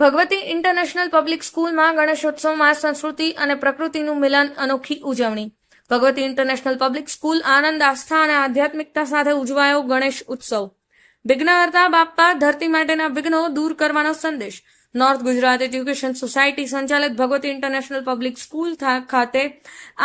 Bhagwati international public સ્કૂલમાં ગણેશોત્સવમાં સંસ્કૃતિ અને પ્રકૃતિનું મિલન અનોખી ઉજવણી. ભગવતી ઇન્ટરનેશનલ પબ્લિક સ્કૂલ આનંદ, આસ્થા અને આધ્યાત્મિકતા સાથે ઉજવાયો ગણેશ ઉત્સવ. વિઘ્નહર્તા બાપ્પા ધરતી માટેના વિઘ્નો દૂર કરવાનો સંદેશ. નોર્થ ગુજરાત એજ્યુકેશન સોસાયટી સંચાલિત ભગવતી ઇન્ટરનેશનલ પબ્લિક સ્કૂલ ખાતે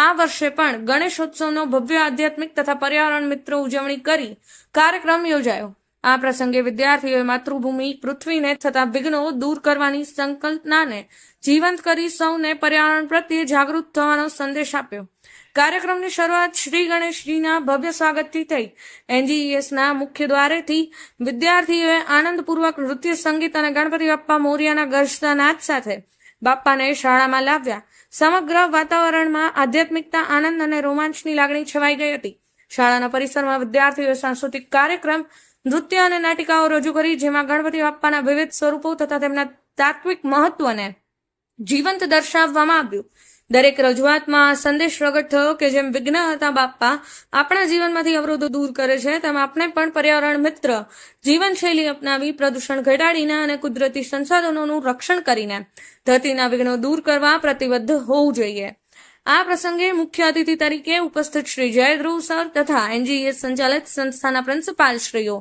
આ વર્ષે પણ ગણેશોત્સવનો ભવ્ય આધ્યાત્મિક તથા પર્યાવરણ મિત્ર ઉજવણી કરી કાર્યક્રમ યોજાયો. આ પ્રસંગે વિદ્યાર્થીઓએ માતૃભૂમિ, પૃથ્વીને થતા વિઘ્નો દૂર કરવાની સંકલ્પનાને જીવંત કરી સૌને પર્યાવરણ પ્રત્યે જાગૃત થવાનો સંદેશ આપ્યો. કાર્યક્રમની શરૂઆત શ્રી ગણેશજીના ભવ્ય સ્વાગતથી થઈ. એનજીઈએસના મુખ્ય દ્વારેથી વિદ્યાર્થીઓએ આનંદપૂર્વક નૃત્ય, સંગીત અને ગણપતિ બાપ્પા મોરિયાના ગર્જતા નાદ સાથે બાપ્પાને શાળામાં લાવ્યા. સમગ્ર વાતાવરણમાં આધ્યાત્મિકતા, આનંદ અને રોમાંચની લાગણી છવાઈ ગઈ હતી. શાળાના પરિસરમાં વિદ્યાર્થીઓએ સાંસ્કૃતિક કાર્યક્રમ નૃત્ય અને નાટિકાઓ રજૂ કરી, જેમાં ગણપતિ બાપ્પાના વિવિધ સ્વરૂપો તથા તેમના તાત્વિક મહત્વને જીવંત દર્શાવવામાં આવ્યું. દરેક રજૂઆતમાં સંદેશ પ્રગટ થયો કે જેમ વિઘ્ન હતા બાપ્પા, આપણા જીવનમાંથી અવરોધો દૂર કરે છે, તેમ આપણે પણ પર્યાવરણ મિત્ર, જીવનશૈલી અપનાવી, પ્રદૂષણ ઘટાડીને અને કુદરતી સંસાધનોનું રક્ષણ કરીને ધરતીના વિઘ્નો દૂર કરવા પ્રતિબદ્ધ હોવું જોઈએ. આ પ્રસંગે મુખ્ય અતિથિ તરીકે ઉપસ્થિત શ્રી જયધ્રુવ સર તથા એનજીએસ સંચાલિત સંસ્થાના પ્રિન્સિપાલ શ્રીઓ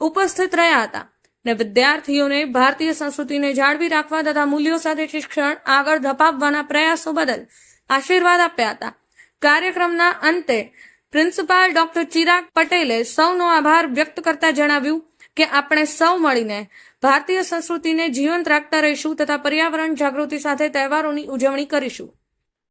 ઉપસ્થિત રહ્યા હતા. ને વિદ્યાર્થીઓને ભારતીય સંસ્કૃતિને જાળવી રાખવા તથા મૂલ્યો સાથે શિક્ષણ આગળ ધપાવવાના પ્રયાસો બદલ આશીર્વાદ આપ્યા હતા. કાર્યક્રમના અંતે પ્રિન્સિપાલ ડોક્ટર ચિરાગ પટેલે સૌનો આભાર વ્યક્ત કરતા જણાવ્યું કે આપણે સૌ મળીને ભારતીય સંસ્કૃતિને જીવંત રાખતા રહીશું તથા પર્યાવરણ જાગૃતિ સાથે તહેવારોની ઉજવણી કરીશું.